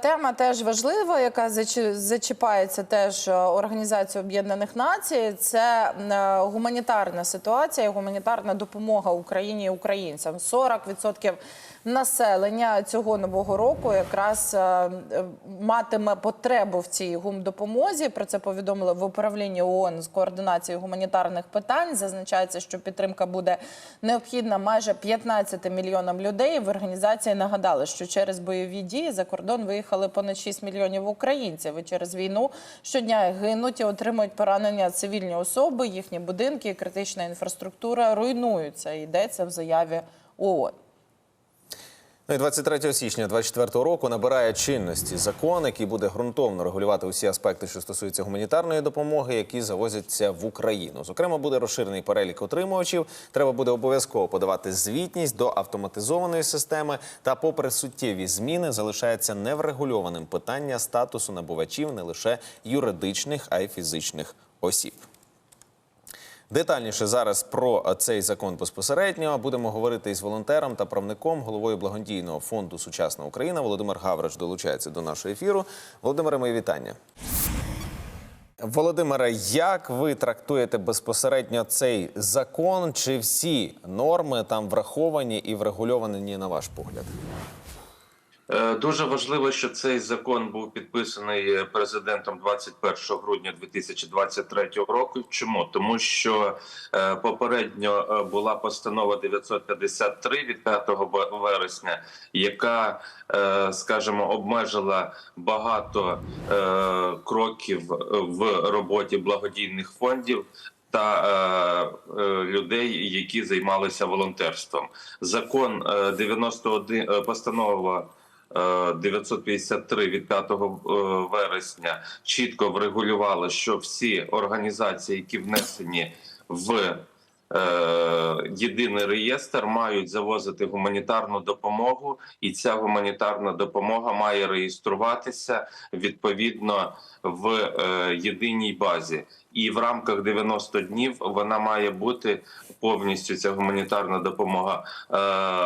Тема теж важлива, яка зачі- зачіпається теж організацію Організацією Об'єднаних Націй. Це е, гуманітарна ситуація, гуманітарна допомога Україні і українцям. 40% населення цього нового року якраз е, матиме потребу в цій гумдопомозі. Про це повідомили в управлінні ООН з координації гуманітарних питань. Зазначається, що підтримка буде необхідна майже 15 мільйонам людей. В організації нагадали, що через бойові дії за кордон виїхали понад 6 мільйонів українців. І через війну щодня гинуть і отримують поранення цивільні особи. Їхні будинки критична інфраструктура руйнуються. Йдеться в заяві ООН. Ну і 23 січня 2024 року набирає чинності закон, який буде ґрунтовно регулювати усі аспекти, що стосуються гуманітарної допомоги, які завозяться в Україну. Зокрема, буде розширений перелік отримувачів. Треба буде обов'язково подавати звітність до автоматизованої системи. Та, попри суттєві зміни, залишається неврегульованим питання статусу набувачів не лише юридичних, а й фізичних осіб. Детальніше зараз про цей закон безпосередньо будемо говорити із волонтером та правником, головою благодійного фонду Сучасна Україна Володимир Гавриш долучається до нашого ефіру. Володимире, мої вітання. Володимире, як ви трактуєте безпосередньо цей закон? Чи всі норми там враховані і врегульовані на ваш погляд? Е, Дуже важливо, що цей закон був підписаний президентом 21 грудня 2023 року. Чому тому, що е, попередньо е, була постанова 953 від 5 вересня, яка, скажімо, обмежила багато кроків в роботі благодійних фондів. Та е, людей, які займалися волонтерством, закон е, 91, е, постанова 953 від 5 е, вересня чітко врегулювала, що всі організації, які внесені в е, єдиний реєстр, мають завозити гуманітарну допомогу, і ця гуманітарна допомога має реєструватися відповідно в е, єдиній базі. І в рамках 90 днів вона має бути повністю ця гуманітарна допомога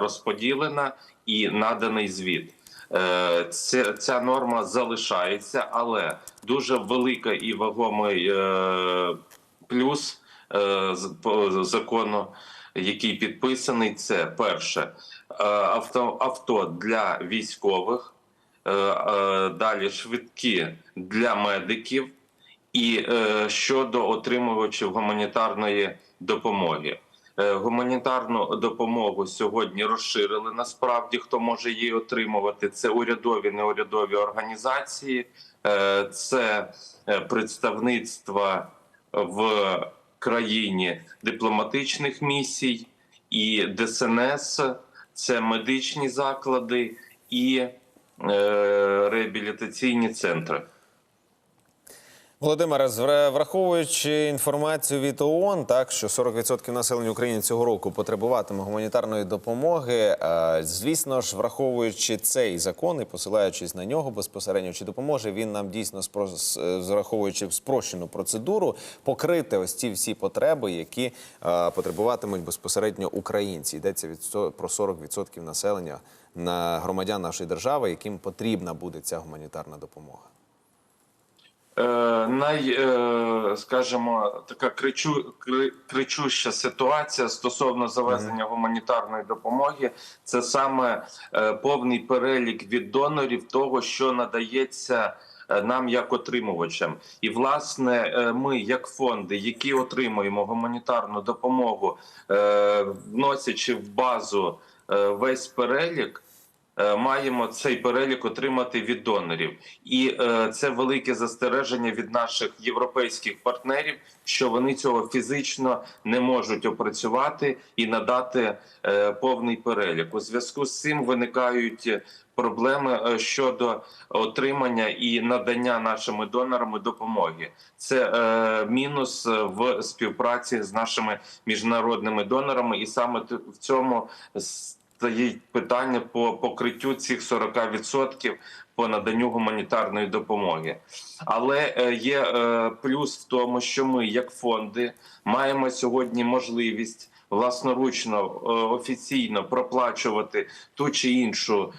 розподілена і наданий звіт. Е, Ця, норма залишається, але дуже велика і вагомий е, плюс е, закону, який підписаний, це перше авто, авто для військових, далі швидкі для медиків і щодо отримувачів гуманітарної допомоги. Е, Гуманітарну допомогу сьогодні розширили. Насправді, хто може її отримувати, це урядові неурядові організації, е, це е, представництва в країні дипломатичних місій і ДСНС, це медичні заклади і реабілітаційні центри. Володимире, враховуючи інформацію від ООН, так що 40% населення України цього року потребуватиме гуманітарної допомоги. е, Звісно ж, враховуючи цей закон і посилаючись на нього безпосередньо, чи допоможе він нам дійсно е, враховуючи спрощену процедуру, покрити ось ці всі потреби, які е, потребуватимуть безпосередньо українці. Йдеться від про 40% населення на громадян нашої держави, яким потрібна буде ця гуманітарна допомога. Е, най, е, скажімо, така кричу, кричуща ситуація стосовно завезення гуманітарної допомоги. Це саме е, повний перелік від донорів того, що надається. Нам як отримувачам, і власне ми, як фонди, які отримуємо гуманітарну допомогу, вносячи в базу весь перелік, маємо цей перелік отримати від донорів, і е, це велике застереження від наших європейських партнерів, що вони цього фізично не можуть опрацювати і надати е, повний перелік. У зв'язку з цим виникають проблеми е, щодо отримання і надання нашими донорами допомоги. Це е, мінус е, в співпраці з нашими міжнародними донорами, і саме в цьому стоїть питання по покриттю цих 40% по наданню гуманітарної допомоги. Але е, є е, плюс в тому, що ми, як фонди, маємо сьогодні можливість власноручно е, офіційно проплачувати ту чи іншу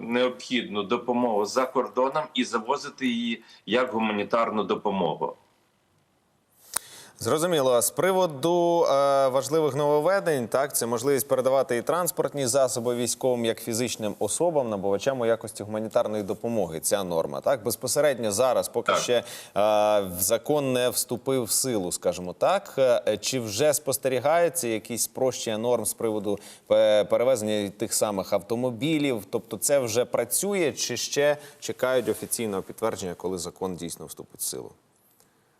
необхідну допомогу за кордоном і завозити її як гуманітарну допомогу. Зрозуміло. З приводу е, важливих нововведень, так це можливість передавати і транспортні засоби військовим як фізичним особам, набувачам у якості гуманітарної допомоги. Ця норма так безпосередньо зараз, поки Так. ще е, закон не вступив в силу, скажімо так. Е, Чи вже спостерігається якісь спрощення норм з приводу е, перевезення тих самих автомобілів? Тобто, це вже працює, чи ще чекають офіційного підтвердження, коли закон дійсно вступить в силу?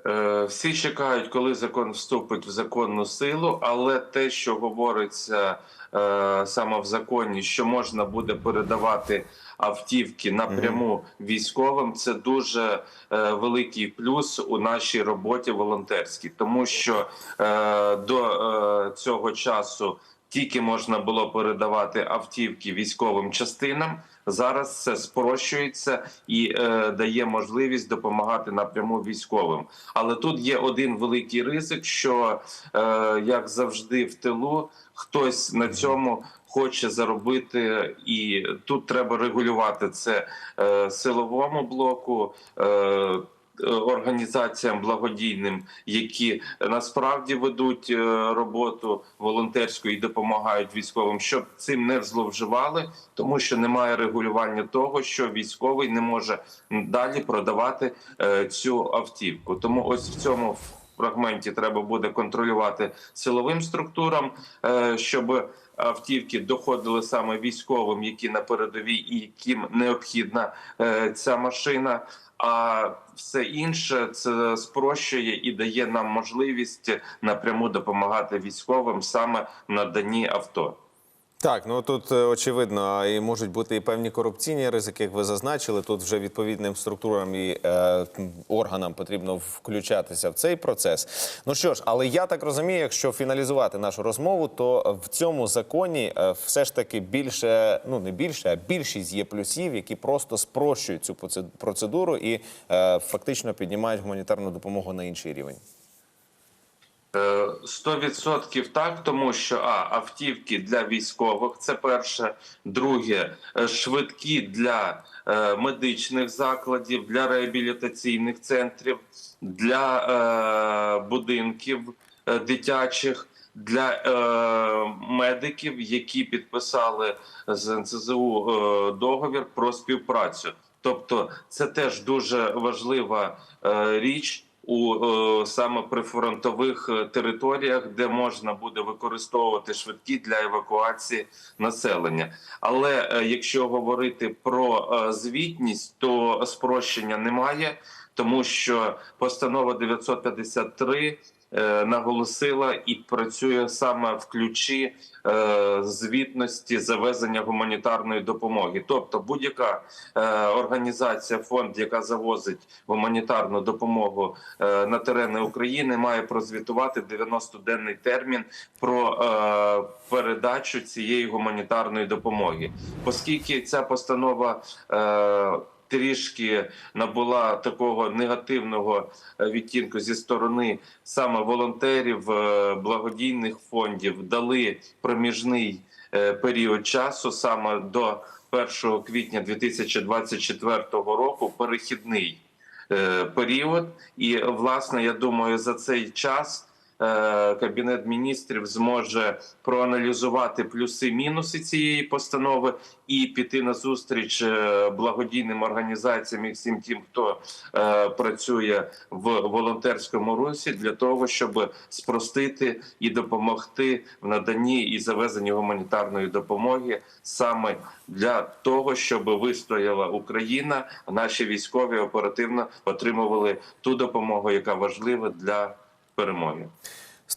Е, Всі чекають, коли закон вступить в законну силу, але те, що говориться е, саме в законі, що можна буде передавати автівки напряму військовим, це дуже е, великий плюс у нашій роботі волонтерській, тому що до цього часу тільки можна було передавати автівки військовим частинам. Зараз це спрощується і е, дає можливість допомагати напряму військовим. Але тут є один великий ризик, що е, як завжди в тилу хтось на цьому хоче заробити, і тут треба регулювати це е, силовому блоку. Е, Організаціям благодійним, які насправді ведуть е, роботу волонтерську і допомагають військовим, щоб цим не зловживали, тому що немає регулювання того, що військовий не може далі продавати е, цю автівку. Тому ось в цьому фрагменті треба буде контролювати силовим структурам, е, щоб автівки доходили саме військовим, які на передовій і яким необхідна е, ця машина. А все інше це спрощує і дає нам можливість напряму допомагати військовим саме на дані авто. Так, ну тут е, очевидно, і можуть бути і певні корупційні ризики, як ви зазначили. Тут вже відповідним структурам і е, органам потрібно включатися в цей процес. Ну що ж, але я так розумію, якщо фіналізувати нашу розмову, то в цьому законі е, все ж таки більше, ну не більше, а більшість є плюсів, які просто спрощують цю процедуру і е, фактично піднімають гуманітарну допомогу на інший рівень. Е, 100% так, тому що а автівки для військових це перше. Друге, е, швидкі для е, медичних закладів, для реабілітаційних центрів, для е, будинків е, дитячих. Для е, медиків, які підписали з НСЗУ е, договір про співпрацю, тобто це теж дуже важлива е, річ у е, саме прифронтових е, територіях, де можна буде використовувати швидкі для евакуації населення. Але е, якщо говорити про звітність, то спрощення немає, тому що постанова 953 е, наголосила і працює саме в ключі е, звітності завезення гуманітарної допомоги. Тобто, будь-яка е, організація, фонд, яка завозить гуманітарну допомогу е, на терени України, має прозвітувати 90-денний термін про е, передачу цієї гуманітарної допомоги, оскільки ця постанова. Трішки набула такого негативного е, відтінку зі сторони саме волонтерів е, благодійних фондів дали проміжний е, період часу саме до 1 квітня 2024 року перехідний період. І власне, я думаю, за цей час кабінет міністрів зможе проаналізувати плюси-мінуси цієї постанови і піти на зустріч е, благодійним організаціям і всім тим, хто е, працює в волонтерському русі, для того, щоб спростити і допомогти в наданні і завезенні гуманітарної допомоги саме для того, щоб вистояла Україна, наші військові оперативно отримували ту допомогу, яка важлива для перемоги.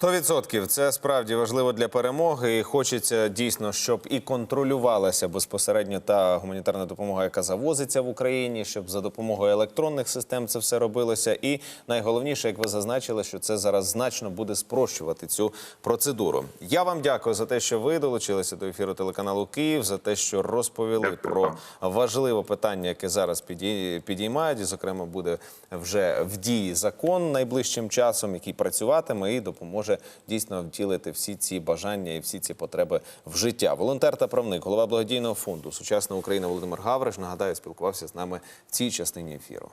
100% це справді важливо для перемоги. І хочеться дійсно, щоб і контролювалася безпосередньо та гуманітарна допомога, яка завозиться в Україні, щоб за допомогою електронних систем це все робилося. І найголовніше, як ви зазначили, що це зараз значно буде спрощувати цю процедуру. Я вам дякую за те, що ви долучилися до ефіру телеканалу Київ, за те, що розповіли Дякую про важливе питання, яке зараз підіймають. І, зокрема, буде вже в дії закон найближчим часом, який працюватиме і допоможе допоможе дійсно втілити всі ці бажання і всі ці потреби в життя. Волонтер та правник, голова благодійного фонду Сучасна Україна Володимир Гавриш. Нагадаю, спілкувався з нами в цій частині ефіру.